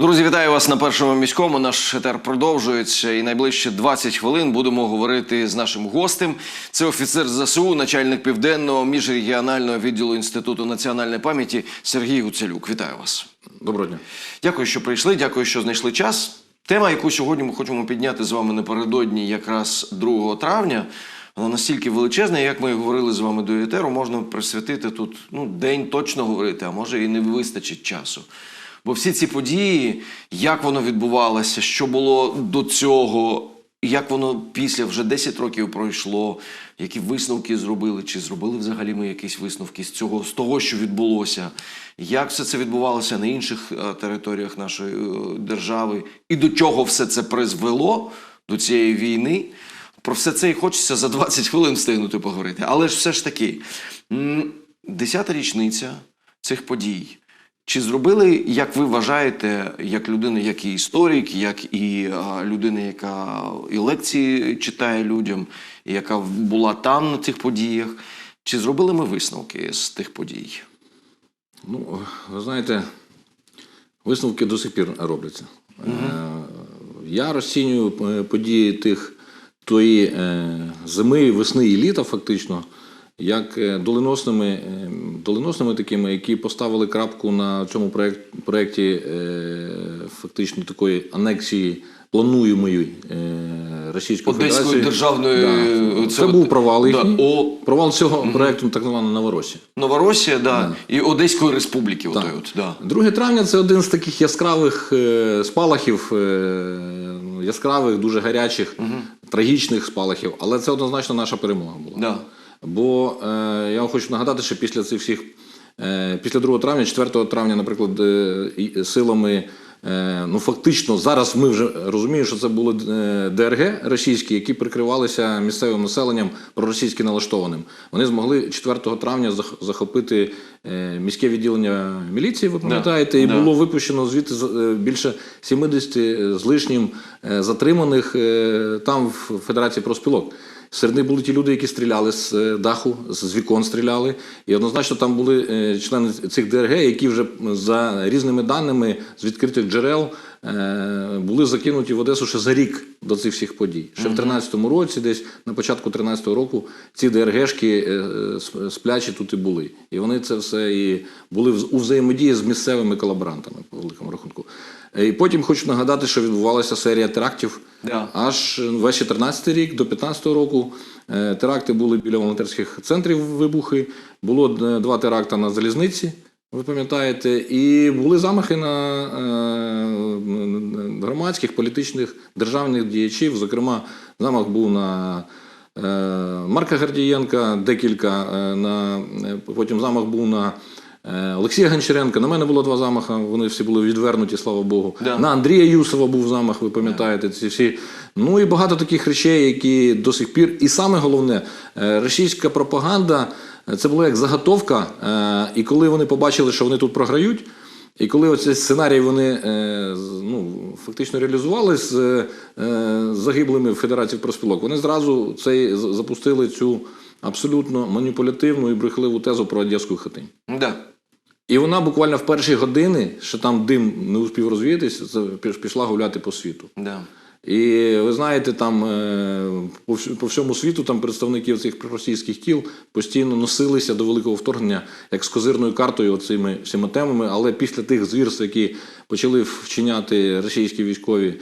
Друзі, вітаю вас на першому міському. Наш етер продовжується. І найближче 20 хвилин будемо говорити з нашим гостем. Це офіцер ЗСУ, начальник південного міжрегіонального відділу інституту національної пам'яті Сергій Гуцелюк. Вітаю вас. Доброго дня. Дякую, що прийшли. Дякую, що знайшли час. Тема, яку сьогодні ми хочемо підняти з вами напередодні, якраз 2 травня. Вона настільки величезна, як ми і говорили з вами до етеру, можна присвятити тут ну, день точно говорити, а може і не вистачить часу. Бо всі ці події, як воно відбувалося, що було до цього, як воно після вже 10 років пройшло, які висновки зробили, чи зробили взагалі ми якісь висновки з цього, з того, що відбулося, як все це відбувалося на інших е, територіях нашої е, держави, і до чого все це призвело до цієї війни. Про все це і хочеться за 20 хвилин встигнути поговорити. Але ж все ж таки, десята річниця цих подій. Чи зробили, як ви вважаєте, як людина, як і історик, як і людина, яка і лекції читає людям, і яка була там на цих подіях? Чи зробили ми висновки з тих подій? Ну, ви знаєте, висновки до сих пір робляться. Е, Я розцінюю е, події тих тої е, зими, весни і літа, фактично, як е, доленосними, е, доленосними такими, які поставили крапку на цьому проєкт, проєкті е, фактично такої анексії плануємої Російської Одеської Федерації. державної Да. це Це був провал да. О, Провал цього проєкту, так званого Новоросія. Новоросія, да, і Одеської республіки. Отой от, да. 2 травня це один з таких яскравих спалахів, яскравих, дуже гарячих, трагічних спалахів. Але це однозначно наша перемога була. Да. Бо е, я вам хочу нагадати, що після цих всіх, е, після 2 травня, 4 травня, наприклад, е, силами. е, Ну, фактично, зараз ми вже розуміємо, що це були ДРГ російські, які прикривалися місцевим населенням проросійськи налаштованим. Вони змогли 4 травня захопити міське відділення міліції, ви пам'ятаєте, і да. було випущено звідти більше 70 з лишнім затриманих там в Федерації профспілок. Серед них були ті люди, які стріляли з е, даху, з вікон стріляли. І однозначно там були е, члени цих ДРГ, які вже за різними даними з відкритих джерел е, були закинуті в Одесу ще за рік до цих всіх подій. Ще в 13-му році, десь на початку 13-го року, ці ДРГшки сплячі тут і були. І вони це все і були у взаємодії з місцевими колаборантами, по великому рахунку. Е, І потім хочу нагадати, що відбувалася серія терактів Да. аж весь 14 рік до 15 року. Е, Теракти були біля волонтерських центрів вибухи. Було е, два теракти на залізниці, ви пам'ятаєте, і були замахи на е, громадських, політичних, державних діячів. Зокрема, замах був на е, Марка Гордієнка, декілька е, на е, потім замах був на. Е, Олексія Гончаренка, на мене було два замахи, вони всі були відвернуті, слава Богу. Да. На Андрія Юсова був замах, ви пам'ятаєте, ці всі. Ну і багато таких речей, які до сих пір. І саме головне, е, російська пропаганда е, це була як заготовка. І коли вони побачили, що вони тут програють, і коли оцей сценарій вони ну, фактично реалізували з загиблими в Федерації профспілок, вони зразу цей запустили цю абсолютно маніпулятивну і брехливу тезу про одеську хатинь. Да. І вона буквально в перші години, що там дим не успів розвіятися, пішла гуляти по світу. Да. І ви знаєте, там е, по вс- по всьому світу там представники цих проросійських кіл постійно носилися до великого вторгнення як з козирною картою цими всіма темами. Але після тих звірств, які почали вчиняти російські військові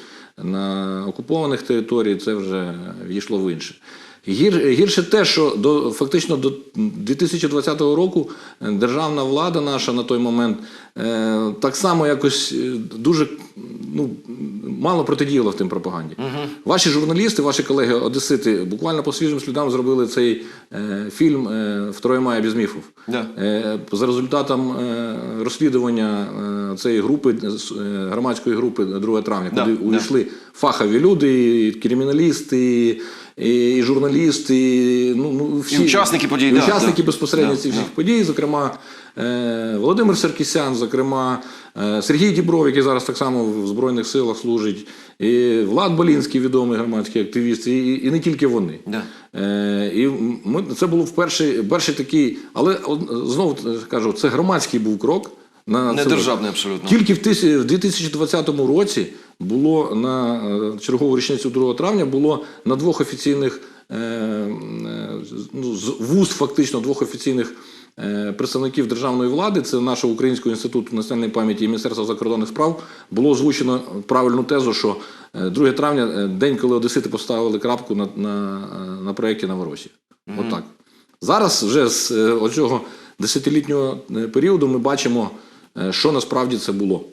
на окупованих територіях, це вже війшло в інше. Гір, гірше те, що до фактично до 2020 року е, державна влада наша на той момент е, так само якось е, дуже ну, мало протидіяла в тим пропаганді. Ваші журналісти, ваші колеги одесити буквально по свіжим слідам зробили цей е, фільм е, «Второе мая без міфів. Да. Е, За результатом е, розслідування е, цієї групи, е, громадської групи 2 травня, Да, куди да. увійшли фахові люди, і криміналісти, і, і журналісти, і, ну, ну, всі, І учасники подій, і да, учасники да. безпосередньо Да, цих да. всіх подій, зокрема е, Володимир Саркісян, зокрема е, Сергій Дібров, який зараз так само в Збройних силах служить, і Влад Болінський, відомий громадський активіст, і, і не тільки вони. Да. Е, і ми, це було в перший, перший такий, але знову кажу, це громадський був крок. на Не державний абсолютно. Тільки в тис- в 2020 році було на е, чергову річницю 2 травня було на двох офіційних е, е, ну, з вуст фактично двох офіційних представників державної влади, це нашого Українського інституту національної пам'яті і Міністерства закордонних справ, було озвучено правильну тезу, що е, 2 травня день, коли одесити поставили крапку на, на, на проєкті Новоросія. Отак. Зараз вже з оцього десятилітнього періоду ми бачимо, що насправді це було.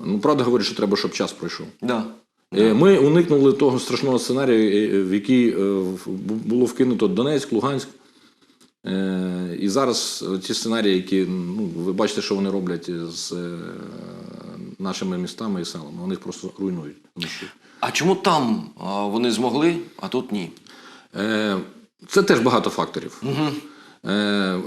Ну, правда говорить, що треба, щоб час пройшов. Да. Е, Ми уникнули того страшного сценарію, е, в який е, було вкинуто Донецьк, Луганськ. Е, І зараз ці сценарії, які ну, ви бачите, що вони роблять з е, нашими містами і селами, вони їх просто руйнують. А чому там вони змогли, а тут ні? Е, Це теж багато факторів. Е,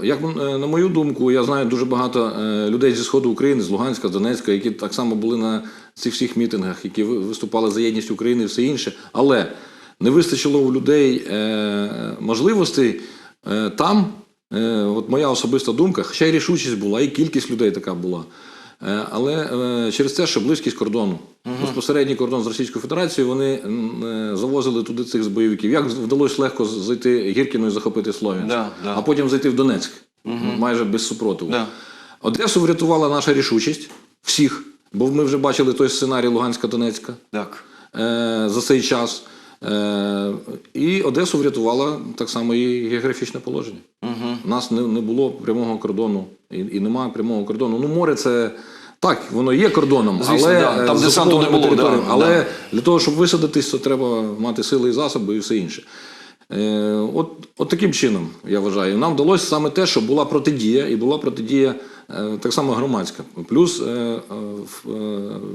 Як е, на мою думку, я знаю дуже багато е, людей зі сходу України, з Луганська, з Донецька, які так само були на цих всіх мітингах, які виступали за єдність України і все інше. Але не вистачило у людей е, можливостей е, там. е, От моя особиста думка, хоча й рішучість була, і кількість людей така була. Е, Але е, через те, що близькість кордону, безпосередній кордон з Російською Федерацією, вони е, завозили туди цих з бойовиків. Як вдалося легко зайти Гіркіно і захопити Слов'янськ, Да, да. а потім зайти в Донецьк, майже без супротиву. Да. Одесу врятувала наша рішучість всіх, бо ми вже бачили той сценарій Луганська-Донецька Так. за цей час. І Одесу врятувала так само і географічне положення. Угу. У нас не, не було прямого кордону і, і немає прямого кордону. Ну, море це так, воно є кордоном, Звісно, але да. Там десанту не було, да, але да. для того, щоб висадитись, то треба мати сили і засоби і все інше. Е, от, от таким чином, я вважаю, нам вдалося саме те, що була протидія, і була протидія е, так само громадська. Плюс е, е, е,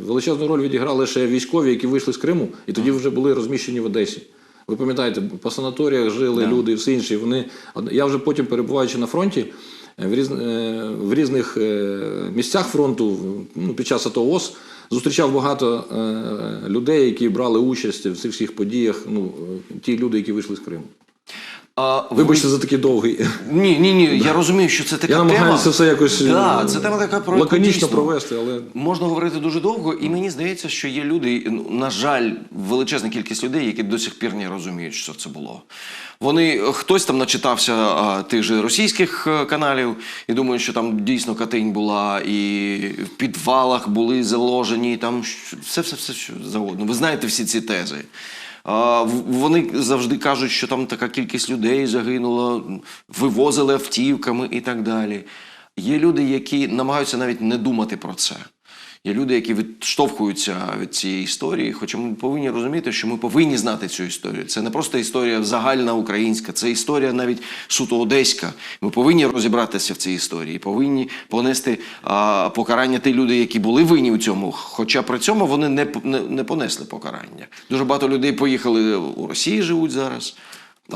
величезну роль відіграли ще військові, які вийшли з Криму, і тоді вже були розміщені в Одесі. Ви пам'ятаєте, по санаторіях жили люди і все інше. Вони, я вже потім, перебуваючи на фронті, е, в, різ, е, в різних е, місцях фронту, ну, під час АТО ООС, зустрічав багато людей, які брали участь в цих всіх подіях. Ну, ті люди, які вийшли з Криму. А, Вибачте за такий довгий. Ні, ні, ні. Я розумію, що це така Я тема. намагаюся все якось да, е, це тема така про лаконічно дійсно провести, але Можна говорити дуже довго, і мені здається, що є люди, ну, на жаль, величезна кількість людей, які до сих пір не розуміють, що це було. Вони хтось там начитався а, тих же російських е, каналів і думають, що там дійсно Катинь була, і в підвалах були заложені, там все, все, все що завгодно. Ви знаєте всі ці тези. Вони завжди кажуть, що там така кількість людей загинула, вивозили автівками і так далі. Є люди, які намагаються навіть не думати про це. Є люди, які відштовхуються від цієї історії, хоча ми повинні розуміти, що ми повинні знати цю історію. Це не просто історія загальна українська, це історія навіть суто одеська. Ми повинні розібратися в цій історії, повинні понести а, покарання ті люди, які були винні у цьому. Хоча при цьому вони не, не, не понесли покарання. Дуже багато людей поїхали у Росії, живуть зараз.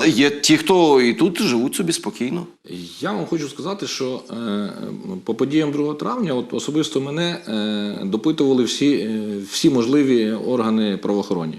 Є ті, хто і тут живуть собі спокійно. Я вам хочу сказати, що е, по подіям 2 травня, от особисто мене е, допитували всі, е, всі можливі органи правоохоронні.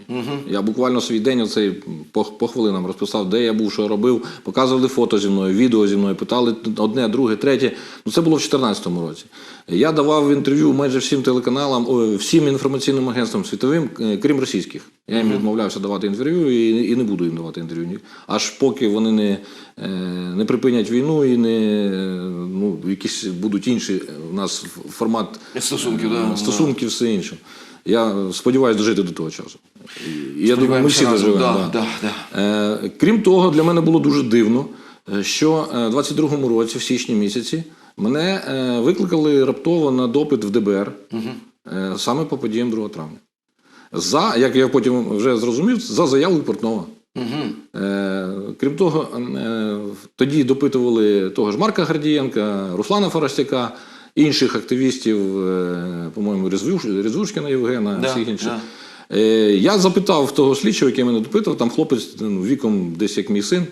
Я буквально свій день оцей по, по хвилинам розписав, де я був, що робив, показували фото зі мною, відео зі мною, питали одне, друге, третє. Ну це було в 2014 році. Я давав інтерв'ю майже всім телеканалам, о, всім інформаційним агентствам світовим, е, крім російських. Я їм відмовлявся давати інтерв'ю і, і не буду їм давати інтерв'ю. Аж поки вони не, е, не припинять війну і не е, ну, якісь будуть інші у нас формат Стосунків, е, да, стосунків, все інше. Я сподіваюся дожити до того часу. І я думаю, ми всі разом. доживемо. Да, да. да, да. Крім того, для мене було дуже дивно, що в 22-му році, в січні місяці, мене викликали раптово на допит в ДБР е, саме по подіям 2 травня. За, як я потім вже зрозумів, за заявою Портнова. Е, крім того, е, тоді допитували того ж Марка Гордієнка, Руслана Форостяка, інших активістів, е, по-моєму, Різвушкіна Євгена, Да, всіх інших. да. Е, Я запитав того слідчого, який мене допитував, там хлопець ну, віком десь як мій син.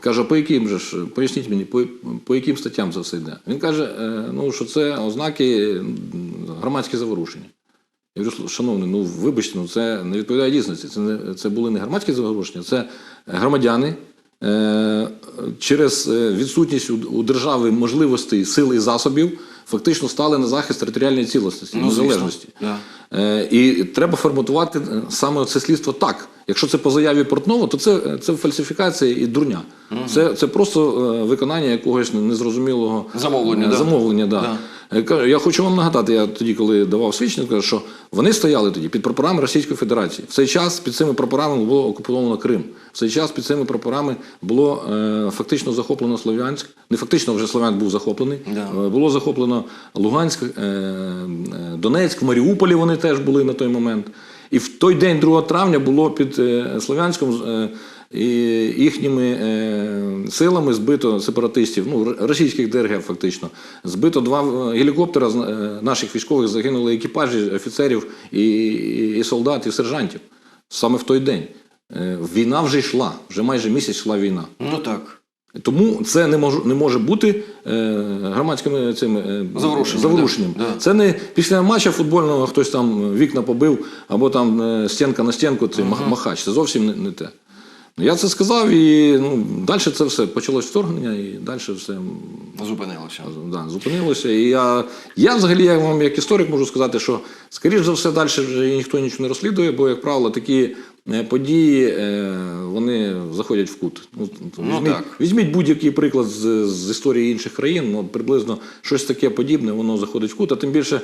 Каже, по яким же ж, поясніть мені, по, по яким статтям це все йде? Він каже, е, ну, що це ознаки громадські заворушення. Я говорю, шановний, ну вибачте, ну це не відповідає дійсності. Це, не, це були не громадські заворушення, це громадяни е, через е, відсутність у, у держави можливостей, сил і засобів фактично стали на захист територіальної цілісності, Ну, незалежності. Да. Е, І треба форматувати е, саме це слідство так. Якщо це по заяві Портнова, то це, це фальсифікація і дурня. Це, це просто е, виконання якогось незрозумілого Замовлення, е, да. замовлення да. Е, Я хочу вам нагадати, я тоді, коли давав свідчення, кажу, що вони стояли тоді під прапорами Російської Федерації. В цей час під цими прапорами було окуповано Крим. В цей час під цими прапорами було е, фактично захоплено Слов'янськ. Не фактично вже Слов'янськ був захоплений. Да. Е, Було захоплено Луганськ, е, е, Донецьк, в Маріуполі вони теж були на той момент. І в той день, 2 травня, було під е, Слов'янськом е, і їхніми е, силами збито сепаратистів, ну, російських ДРГ фактично. Збито два е, гелікоптера е, наших військових, загинули екіпажі офіцерів і, і, і солдат, і сержантів. Саме в той день. Війна вже йшла, вже майже місяць йшла війна. Ну так. Тому це не може, не може бути е, громадськими цими е, Заворушенням, заворушенням. да. Це не після матча футбольного хтось там вікна побив, або там е, стінка на стінку, це мах- махач. Це зовсім не, не те. Я це сказав, і ну, далі це все почалось вторгнення, і далі все Зупинилося. да, зупинилося. І я, я взагалі я вам як історик можу сказати, що скоріш за все далі вже ніхто нічого не розслідує, бо, як правило, такі е, події е, вони заходять в кут. Ну, візьміть, так. візьміть будь-який приклад з, з історії інших країн, ну, приблизно щось таке подібне, воно заходить в кут. А тим більше,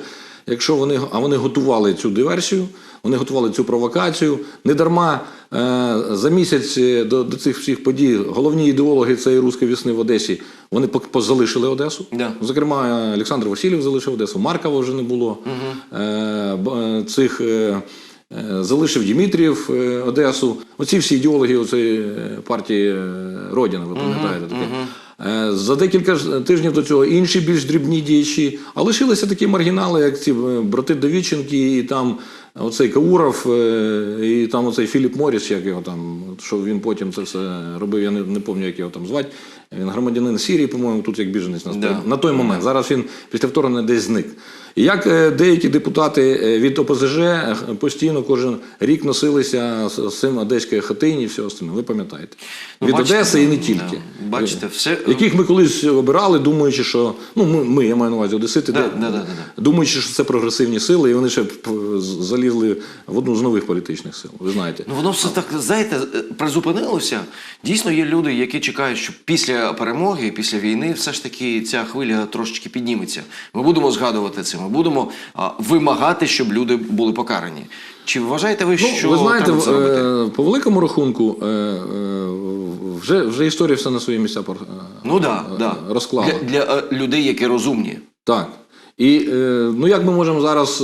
якщо вони, а вони готували цю диверсію, вони готували цю провокацію. Не дарма е, за місяць е, до, до цих всіх подій головні ідеологи цієї руської весни в Одесі вони позалишили Одесу. Да. Зокрема, Олександр Васильєв залишив Одесу, Маркова вже не було. Е, б- е, цих залишив Дмитрієв е, Одесу. Оці всі ідеологи оцієї е, партії Родіна, ви пам'ятаєте таке. Е, За декілька тижнів до цього інші більш дрібні діячі, а лишилися такі маргінали, як ці брати Довіченки, і там оцей Кауров, е, і там оцей Філіп Моріс, як його там, що він потім це все робив, я не, не пам'ятаю, як його там звати. Він громадянин Сірії, по-моєму, тут як біженець на, Да. на той момент. Зараз він після вторгнення десь зник. І як е, деякі депутати е, від ОПЗЖ е, постійно кожен рік носилися з, цим одеської хатині і все остальне, ви пам'ятаєте. Ну, Від бачите, Одеси і не тільки. да. Бачите, все- Яких ми колись обирали, думаючи, що ну ми, ми я маю на увазі одесити, Да, де- да, да, да, думаючи, що це прогресивні сили, і вони ще залізли в одну з нових політичних сил. Ви знаєте. Ну воно все так, знаєте, призупинилося. Дійсно, є люди, які чекають, що після перемоги, після війни, все ж таки ця хвиля трошечки підніметься. Ми будемо згадувати це, ми будемо а, вимагати, щоб люди були покарані. Чи вважаєте ви, Ну, що ви знаєте, треба це робити? е, по великому рахунку, е, е, вже, вже історія все на свої місця Ну да, да. розклала. Для, для людей, які розумні. Так. І ну як ми можемо зараз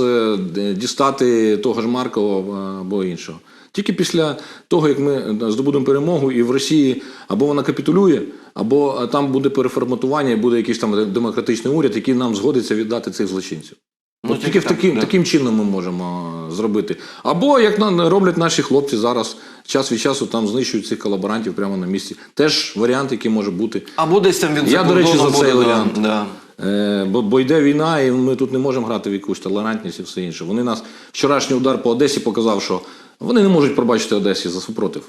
дістати того ж Маркова або іншого? Тільки після того, як ми е, здобудемо перемогу, і в Росії або вона капітулює, або е, там буде переформатування, і буде якийсь там демократичний уряд, який нам згодиться віддати цих злочинців. Ну, тільки так, таким, да. таким чином ми можемо е, зробити. Або як роблять наші хлопці зараз, час від часу там знищують цих колаборантів прямо на місці. Теж варіант, який може бути. Або десь там він Я, до речі, за цей буде, варіант. Да. Е, бо, бо йде війна, і ми тут не можемо грати в якусь толерантність і все інше. Вони нас вчорашній удар по Одесі показав, що вони не можуть пробачити Одесі за супротив.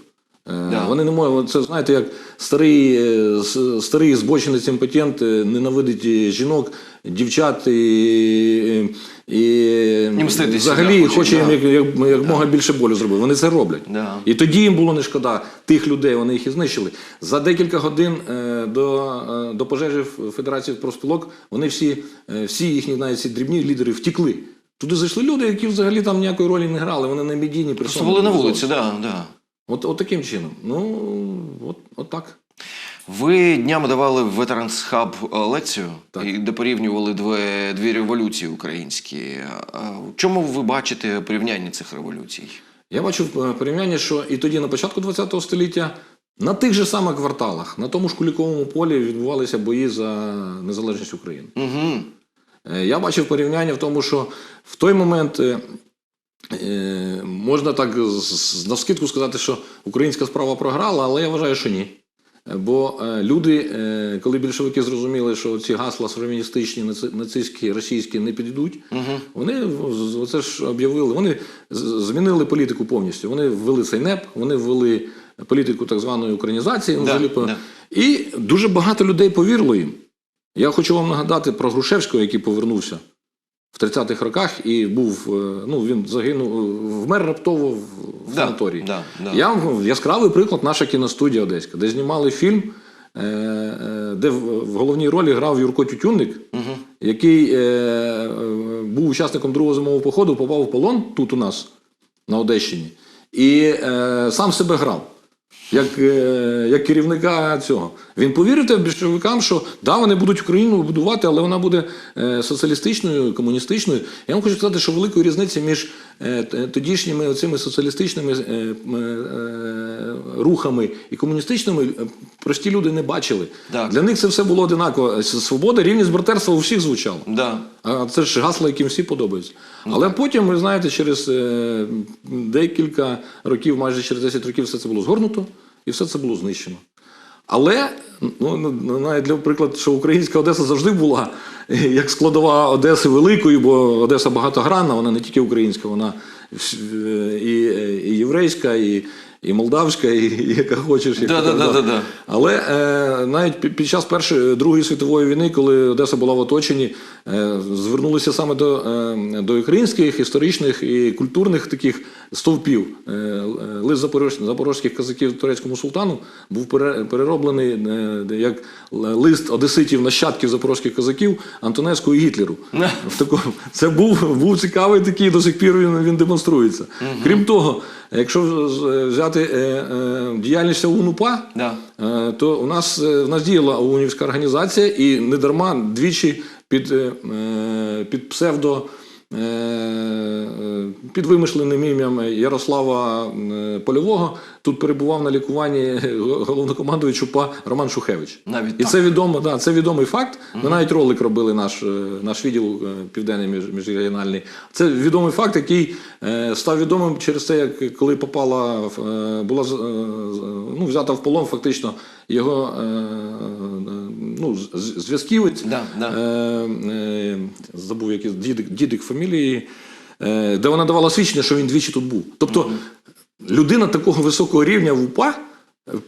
Е, Да. Вони не можуть. Це знаєте, як старий, е, старий збочинець імпотент е, ненавидить е, жінок, дівчат і, і, І мститися, взагалі хоче, хоче їм як, як, як мога більше болю зробити. Вони це роблять. Да. І тоді їм було не шкода тих людей, вони їх і знищили. За декілька годин е, до, е, до пожежі Федерації профспілок вони всі, е, всі їхні навіть ці дрібні лідери втікли. Туди зайшли люди, які взагалі там ніякої ролі не грали, вони не медійні Просто були на вулиці, да, да. От, от таким чином. Ну, от, от так. Ви днями давали в Veterans Hub е, лекцію, Так. і де порівнювали дві, дві революції українські. В чому ви бачите порівняння цих революцій? Я бачу е, порівняння, що і тоді, на початку ХХ століття, на тих же самих кварталах, на тому ж Куліковому полі відбувалися бої за незалежність України. Угу. Е, Я бачив порівняння в тому, що в той момент е, е, можна так навскидку сказати, що українська справа програла, але я вважаю, що ні. Бо люди, коли більшовики зрозуміли, що ці гасла шовіністичні, наци- нацистські, російські не підійдуть, вони в- оце ж об'явили, вони змінили політику повністю. Вони ввели цей НЕП, вони ввели політику так званої українізації. Да, да. І дуже багато людей повірило їм. Я хочу вам нагадати про Грушевського, який повернувся в 30-х роках і був, е, ну він загинув, е, вмер раптово в Да, санаторії. да, да. Я вам яскравий приклад наша кіностудія Одеська, де знімали фільм, е, де в, головній ролі грав Юрко Тютюнник, який е, е, був учасником другого зимового походу, попав в полон тут у нас на Одещині, і сам себе грав. Як, е, як керівника цього. Він повірив більшовикам, що да, вони будуть Україну будувати, але вона буде е, соціалістичною, комуністичною. Я вам хочу сказати, що великої різниці між тодішніми оцими соціалістичними е, е, рухами і комуністичними е, прості люди не бачили. Так. Для них це все було одинаково. Свобода, рівність, братерство у всіх звучало. Да. А це ж гасло, яким всі подобаються. Але потім, ви знаєте, через е, декілька років, майже через 10 років, все це було згорнуто і все це було знищено. Але ну, ну, навіть для прикладу, що українська Одеса завжди була е, як складова Одеси великою, бо Одеса багатогранна, вона не тільки українська, вона і, і єврейська, і, і молдавська, і, і яка хочеш. яка Да-да-да-да-да. але е, навіть під час першої Другої світової війни, коли Одеса була в оточенні, е, звернулися саме до, е, до українських історичних і культурних таких стовпів. Е, е, лист запорож, запорозьких казаків турецькому султану був перероблений е, як лист одеситів нащадків запорозьких казаків Антонеску і Гітлеру. В такому, це був, був цікавий такий, до сих пір він, він демонструється. Крім того, якщо взяти діяльність ОУН-УПА, Да. То у нас, в нас діяла ОУНівська організація, і не дарма двічі під, під псевдо. Е, Під вимишленим ім'ям Ярослава Польового тут перебував на лікуванні головнокомандуючий УПА Роман Шухевич. Навіть І так? це відомо, да, це відомий факт. Ми навіть ролик робили наш, е, наш відділ е, південний між, міжрегіональний. Це відомий факт, який став відомим через те, як коли попала була ну, взята в полон, фактично його е, ну, зв'язківець. Да, да. Е, е, забув який дідик, дідик фамілії, де вона давала свідчення, що він двічі тут був. Тобто людина такого високого рівня в УПА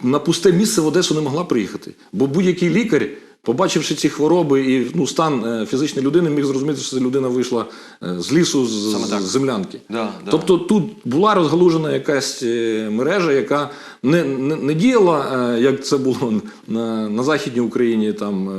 на пусте місце в Одесу не могла приїхати. Бо будь-який лікар, побачивши ці хвороби і ну, стан е, фізичної людини, міг зрозуміти, що ця людина вийшла е, з лісу, з, з землянки. Да, да. Тобто тут була розгалужена якась е, мережа, яка не, не, не діяла, як це було на, на Західній Україні там,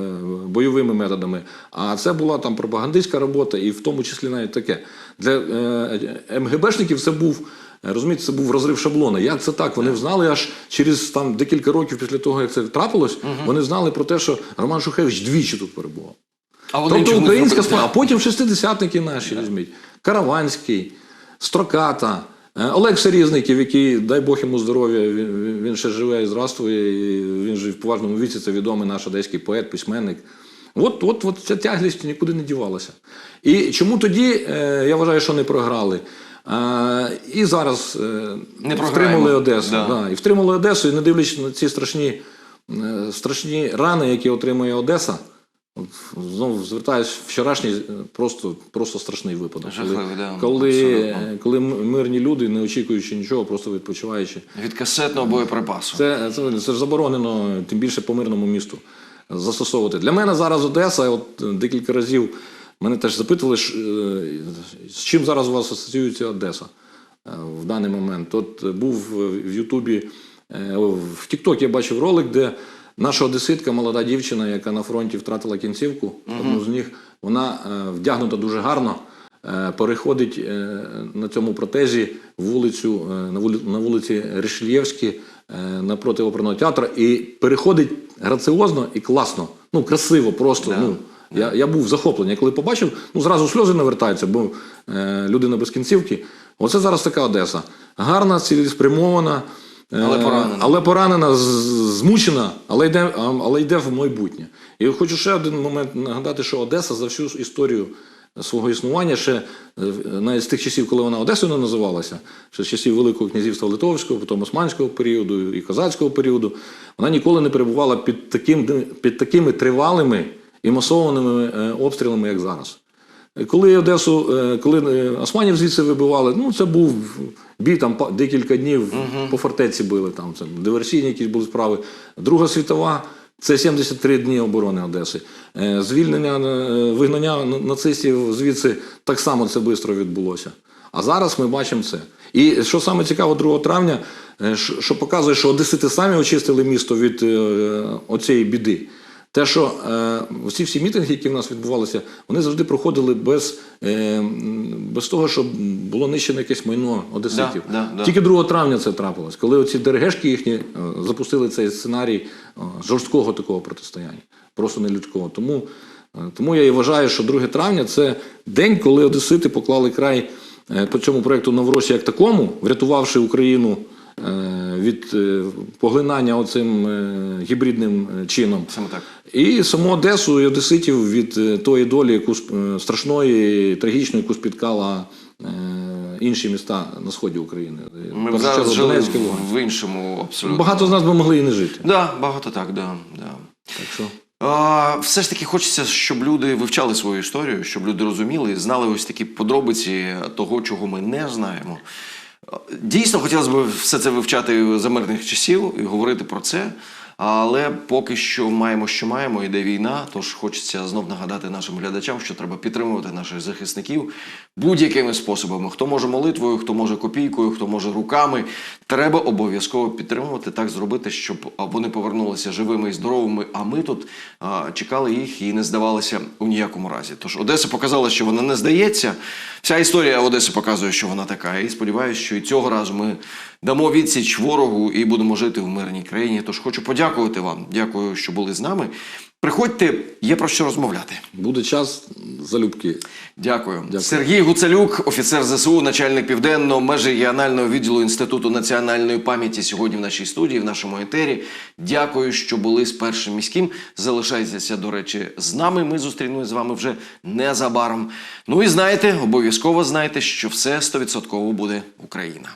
бойовими методами, а це була там пропагандистська робота, і в тому числі навіть таке. Для е, МГБшників це був. Е, Розумієте, це був розрив шаблона. Як це так? Вони знали аж через там декілька років після того, як це трапилось, вони знали про те, що Роман Шухевич двічі тут перебував. А вони Тобто українська справа, а потім шестидесятники наші візьміть. Караванський, Строката, е, Олег Серізників, який, дай Бог йому здоров'я, він, він- він ще живе і здравствує, і він же в поважному віці, це відомий наш одеський поет, письменник. От, от, от ця тяглість нікуди не дівалася. І чому тоді, е, я вважаю, що не програли. А, і зараз е, Не втримали Одесу. Да. Да. І втримали Одесу, і не дивлячись на ці страшні, е, страшні рани, які отримує Одеса. Знову звертаюсь, вчорашній е, просто, просто страшний випадок. Жахливий, коли, да, коли, коли мирні люди, не очікуючи нічого, просто відпочиваючи. Від касетного боєприпасу. Це, це, це ж заборонено, тим більше по мирному місту застосовувати. Для мене зараз Одеса, от декілька разів мене теж запитували, е, з чим зараз у вас асоціюється Одеса е, в даний момент. От був в Ютубі, е, в Тіктокі я бачив ролик, де наша одеситка, молода дівчина, яка на фронті втратила кінцівку, одну з них, вона вдягнута дуже гарно. Переходить на цьому протезі вулицю на вулиці Ришельєвській е, напроти оперного театру і переходить граціозно і класно. Ну, красиво, просто. Ну, я, я був захоплений. Я коли побачив, ну зразу сльози навертаються, бо е, людина без кінцівки. Оце зараз така Одеса. Гарна, цілеспрямована, е, Але поранена. але поранена, з- змучена, але йде, але йде в майбутнє. І хочу ще один момент нагадати, що Одеса за всю історію свого існування, ще е, навіть з тих часів, коли вона Одесою не називалася, ще з часів Великого князівства Литовського, потім Османського періоду і козацького періоду, вона ніколи не перебувала під, таким, під такими тривалими і масованими е, обстрілами, як зараз. Коли Одесу, е, коли е, османів звідси вибивали, ну це був бій там декілька днів по фортеці били. Там це диверсійні якісь були справи. Друга світова, Це 73 дні оборони Одеси. Е, Звільнення, е, вигнання нацистів звідси так само це швидко відбулося. А зараз ми бачимо це. І що саме цікаво, 2 травня, е, що показує, що одесити самі очистили місто від е, оцієї біди. Те, що е, всі всі мітинги, які в нас відбувалися, вони завжди проходили без, е, без того, щоб було нищене якесь майно одеситів. Да, да, да. Тільки 2 травня це трапилось, коли оці ДРГшки їхні е, запустили цей сценарій жорсткого такого протистояння, просто нелюдського. Тому, тому я і вважаю, що 2 травня це день, коли одесити поклали край по цьому проєкту Новоросі як такому, врятувавши Україну від е, поглинання оцим е, гібридним е, чином. Саме так. І саму Одесу і одеситів від е, тої долі, яку е, страшної, трагічної, яку спіткала е, інші міста на сході України. Е, Ми б зараз жили Донецьк в, в іншому абсолютно. Багато з нас би могли і не жити. Да, багато так, да, да. Так що А, все ж таки хочеться, щоб люди вивчали свою історію, щоб люди розуміли, знали ось такі подробиці того, чого ми не знаємо. Дійсно, хотілося б все це вивчати за мирних часів і говорити про це. Але поки що маємо, що маємо, іде війна. Тож хочеться знов нагадати нашим глядачам, що треба підтримувати наших захисників будь-якими способами. Хто може молитвою, хто може копійкою, хто може руками. Треба обов'язково підтримувати, так зробити, щоб вони повернулися живими і здоровими. А ми тут а, чекали їх і не здавалися у ніякому разі. Тож Одеса показала, що вона не здається. Вся історія Одеси показує, що вона така. І сподіваюся, що і цього разу ми дамо відсіч ворогу і будемо жити в мирній країні. Тож хочу подякувати вам. Дякую, що були з нами. Приходьте, є про що розмовляти. буде час залюбки. Дякую. Дякую. Сергій Гуцалюк, офіцер ЗСУ, начальник південного межрегіонального відділу Інституту національної пам'яті сьогодні в нашій студії, в нашому етері. Дякую, що були з першим міським. Залишайтеся, до речі, з нами. Ми зустрінемось з вами вже незабаром. Ну і знаєте, обов'язково знайте, що все 100% буде Україна.